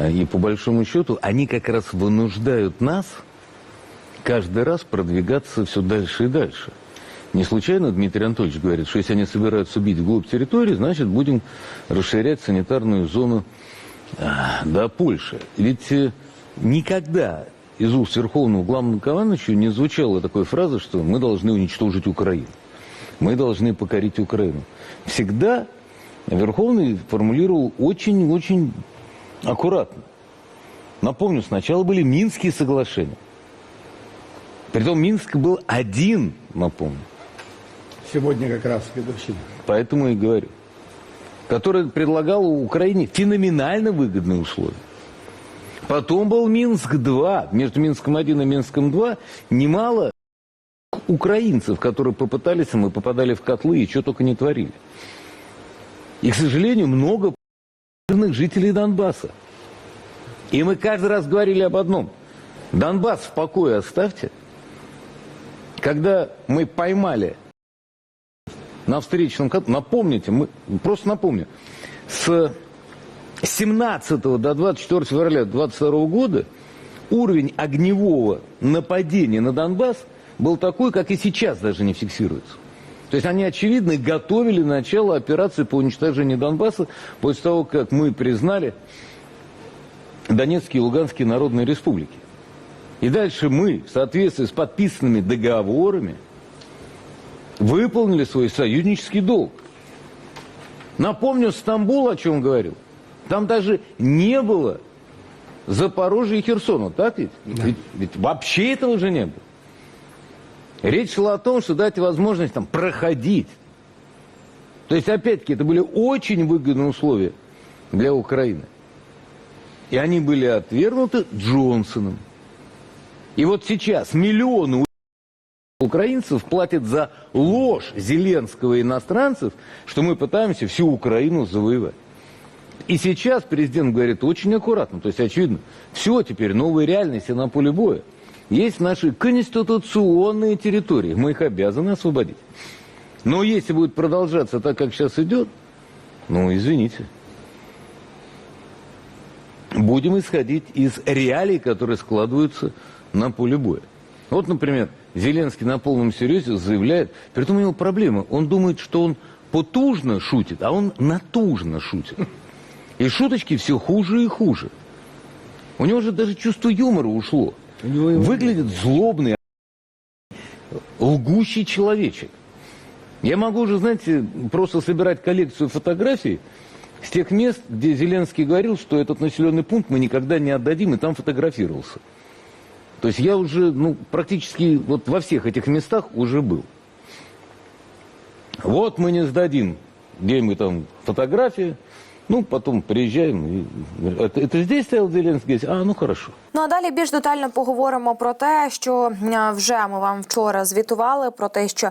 А, И по большому счету они как раз вынуждают нас каждый раз продвигаться все дальше и дальше. Не случайно Дмитрий Анатольевич говорит, что если они собираются бить вглубь территории, значит будем расширять санитарную зону а, до Польши. Ведь э, никогда из уст Верховного Главнокомандующего не звучала такой фразы, что мы должны уничтожить Украину. Мы должны покорить Украину. Всегда Верховный формулировал очень-очень аккуратно. Напомню, сначала были Минские соглашения. Притом Минск был один, напомню. Сегодня как раз годовщина. Поэтому и говорю. Который предлагал Украине феноменально выгодные условия. Потом был Минск-2. Между Минском-1 и Минском-2 немало украинцев, которые попытались, а мы попадали в котлы и что только не творили. И, к сожалению, много мирных жителей Донбасса. И мы каждый раз говорили об одном. Донбасс в покое оставьте. Когда мы поймали на встречном напомните, мы, просто напомню, с 17 до 24 февраля 22 года уровень огневого нападения на Донбасс был такой, как и сейчас даже не фиксируется. То есть они, очевидно, готовили начало операции по уничтожению Донбасса после того, как мы признали Донецкие и Луганские народные республики. И дальше мы, в соответствии с подписанными договорами, выполнили свой союзнический долг. Напомню Стамбул, о чем говорил. Там даже не было Запорожья и Херсона, так ведь? Ведь, ведь вообще этого уже не было. Речь шла о том, что дать возможность там проходить. То есть, опять-таки, это были очень выгодные условия для Украины. И они были отвергнуты Джонсоном. И вот сейчас миллионы украинцев платят за ложь Зеленского и иностранцев, что мы пытаемся всю Украину завоевать. И сейчас президент говорит очень аккуратно, то есть очевидно, все теперь новые реальности на поле боя. Есть наши конституционные территории, мы их обязаны освободить. Но если будет продолжаться так, как сейчас идет, ну, извините. Будем исходить из реалий, которые складываются на поле боя. Вот, например, Зеленский на полном серьезе заявляет, при этом у него проблема, он думает, что он потужно шутит, а он натужно шутит. И шуточки все хуже и хуже. У него же даже чувство юмора ушло. Выглядит злобный, лгущий человечек. Я могу уже, знаете, просто собирать коллекцию фотографий с тех мест, где Зеленский говорил, что этот населенный пункт мы никогда не отдадим, и там фотографировался. То есть я уже, ну, практически вот во всех этих местах уже был. Вот мы не сдадим, где мы там фотографии, ну, потом приезжаем, и, это, это здесь стоял Зеленский, говорит, а, ну, хорошо. Ну а далі більш детально поговоримо про те, що вже ми вам вчора звітували про те, що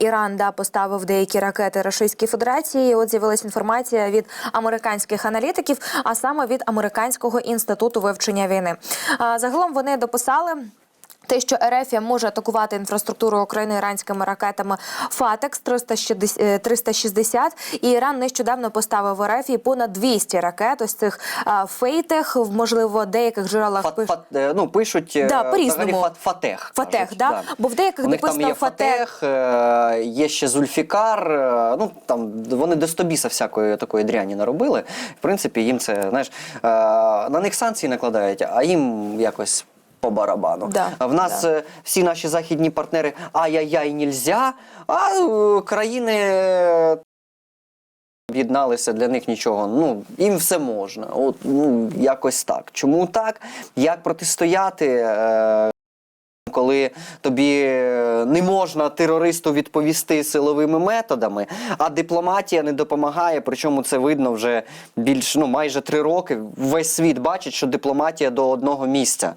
Іран да поставив деякі ракети Російській Федерації. І От з'явилася інформація від американських аналітиків, а саме від американського інституту вивчення війни. А, Загалом вони дописали. Те, що РФ може атакувати інфраструктуру України іранськими ракетами Фатекс 360, 360, і Іран нещодавно поставив в РФ понад 200 ракет. Ось цих а, фейтех, можливо, деяких джерелах Фат, пиш- фат, е, ну, пишуть е, Да, по-різному. фат, фатех. Фатех, кажуть, да? Бо в деяких там написано є Фатех. фатех, е, є ще Зульфікар. е, Ну там вони до стобіса всякої такої дряні наробили. В принципі, їм це знаєш е, на них санкції накладають, а їм якось. По барабану. Да, в нас да. е, всі наші західні партнери ай-яй-яй, нельзя, а е, країни е, об'єдналися для них нічого. Ну їм все можна. От ну якось так. Чому так? Як протистояти? Е, коли тобі е, не можна терористу відповісти силовими методами, а дипломатія не допомагає. Причому це видно вже більш ну майже три роки. Весь світ бачить, що дипломатія до одного місця.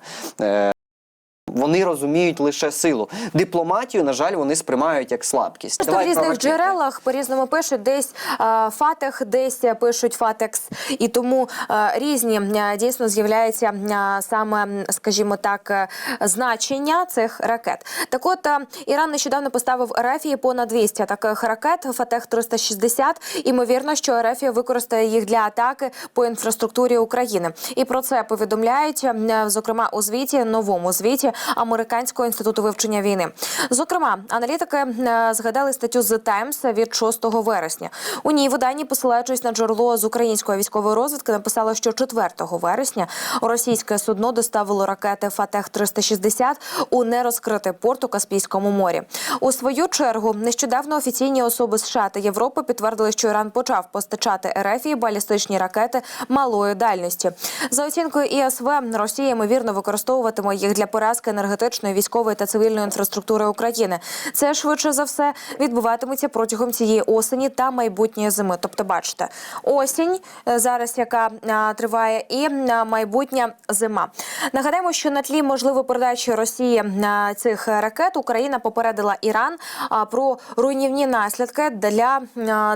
Вони розуміють лише силу. Дипломатію, на жаль, вони сприймають як слабкість. Просто Давай в різних про джерелах по-різному пишуть, десь е, Фатех, десь пишуть Фатекс, і тому е, різні е, дійсно з'являються е, саме, скажімо так, е, значення цих ракет. Так от е, Іран нещодавно поставив Ерефії понад 200 таких ракет Фатех 360. Імовірно, що Ерефія використає їх для атаки по інфраструктурі України. І про це повідомляють, зокрема у звіті, новому звіті Американського інституту вивчення війни. Зокрема, аналітики е, згадали статтю The Times від 6 вересня. У ній виданні, посилаючись на джерело з української військової розвідки, написало, що 4 вересня російське судно доставило ракети Фатех 360 у нерозкритий порт у Каспійському морі. У свою чергу нещодавно офіційні особи США та Європи підтвердили, що Іран почав постачати РФ балістичні ракети малої дальності. За оцінкою ІСВ, Росія ймовірно використовуватиме їх для поразки енергетичної, військової та цивільної інфраструктури України. Це швидше за все відбуватиметься протягом цієї осені та майбутньої зими. Тобто, бачите, осінь е, зараз, яка триває, і майбутня зима. Нагадаємо, що на тлі можливої передачі Росії цих ракет Україна попередила Іран про руйнівні наслідки для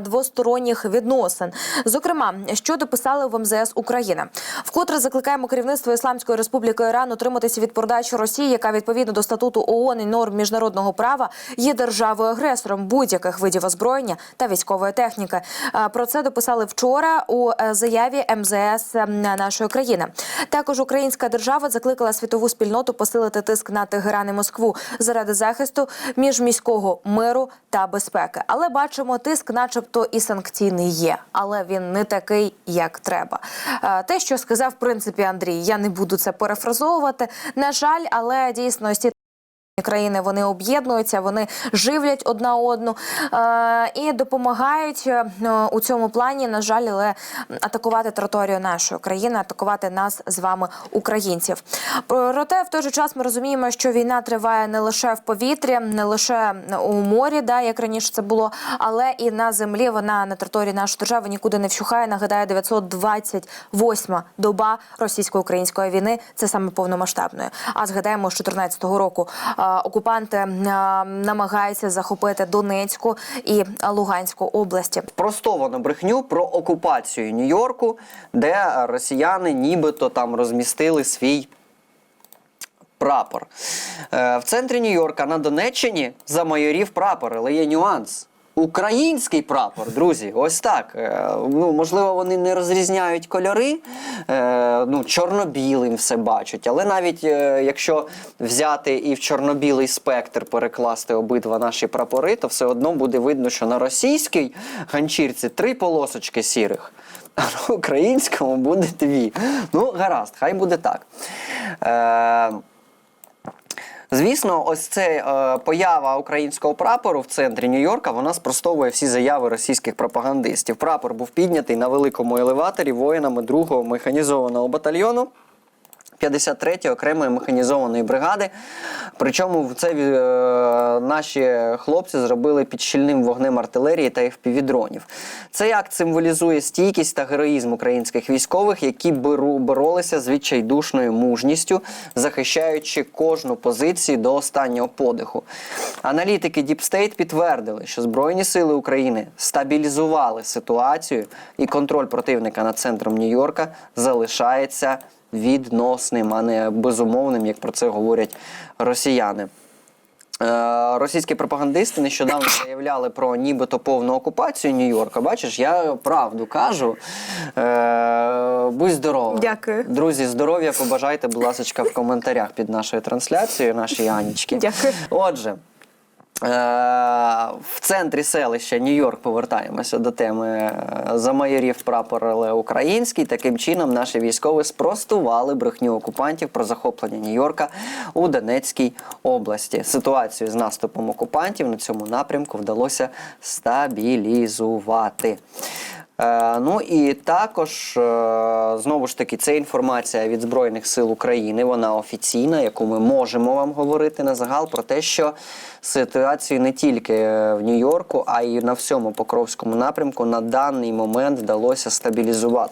двосторонніх відносин. Зокрема, що дописали в МЗС України. Вкотре закликаємо керівництво Ісламської Республіки Іран утриматися від передачі Росії, яка відповідно до статуту ООН і норм міжнародного права є державою агресором будь-яких видів озброєння та військової техніки. Е, Про це дописали вчора у е, заяві МЗС нашої країни. Також українська держава закликала світову спільноту посилити тиск на Тегеран і Москву заради захисту міжміського миру та безпеки. Але бачимо, тиск, начебто, і санкційний є, але він не такий, як треба. Е, Те, що сказав в принципі Андрій, я не буду це перефразовувати. На жаль, але дійсно ось ці країни вони об'єднуються, вони живлять одна одну е, і допомагають е, у цьому плані, на жаль, але атакувати територію нашої країни, атакувати нас з вами, українців. Проте в той же час ми розуміємо, що війна триває не лише в повітрі, не лише у морі, да, як раніше це було, але і на землі. Вона на території нашої держави нікуди не вщухає. Нагадаю, 928 доба російсько-української війни. Це саме повномасштабної. А згадаємо, з 2014 року е, окупанти намагаються захопити Донецьку і Луганську області. Спростовано брехню про окупацію Нью-Йорку, де росіяни нібито там розмістили свій прапор. Е, в центрі Нью-Йорка на Донеччині замайорів прапор, але є нюанс. Український прапор, друзі, ось так. Е, Ну, можливо, вони не розрізняють кольори, е, ну, чорно-білим все бачать. Але навіть е, якщо взяти і в чорно-білий спектр перекласти обидва наші прапори, то все одно буде видно, що на російській ганчірці три полосочки сірих, а на українському буде дві. Ну, гаразд, хай буде так. Е, Звісно, ось це е, поява українського прапору в центрі Нью-Йорка, вона спростовує всі заяви російських пропагандистів. Прапор був піднятий на великому елеваторі воїнами 2-го механізованого батальйону. 53-ї окремої механізованої бригади. Причому це е, наші хлопці зробили під щільним вогнем артилерії та FPV-дронів. Цей акт символізує стійкість та героїзм українських військових, які боролися з відчайдушною мужністю, захищаючи кожну позицію до останнього подиху. Аналітики State підтвердили, що Збройні сили України стабілізували ситуацію, і контроль противника над центром Нью-Йорка залишається відносним, а не безумовним, як про це говорять росіяни. Е, Російські пропагандисти нещодавно заявляли про нібито повну окупацію Нью-Йорка. Бачиш, я правду кажу. Е, будь здорова. Дякую. Друзі, здоров'я побажайте, будь ласка, в коментарях під нашою трансляцією, нашій Анічки. Дякую. Отже. Е, В центрі селища Нью-Йорк повертаємося до теми е, замайорів прапор але український. Таким чином наші військові спростували брехню окупантів про захоплення Нью-Йорка у Донецькій області. Ситуацію з наступом окупантів на цьому напрямку вдалося стабілізувати. Е, ну і також е, знову ж таки це інформація від Збройних сил України. Вона офіційна, яку ми можемо вам говорити на загал про те, що ситуацію не тільки в Нью-Йорку, а й на всьому Покровському напрямку на даний момент вдалося стабілізувати.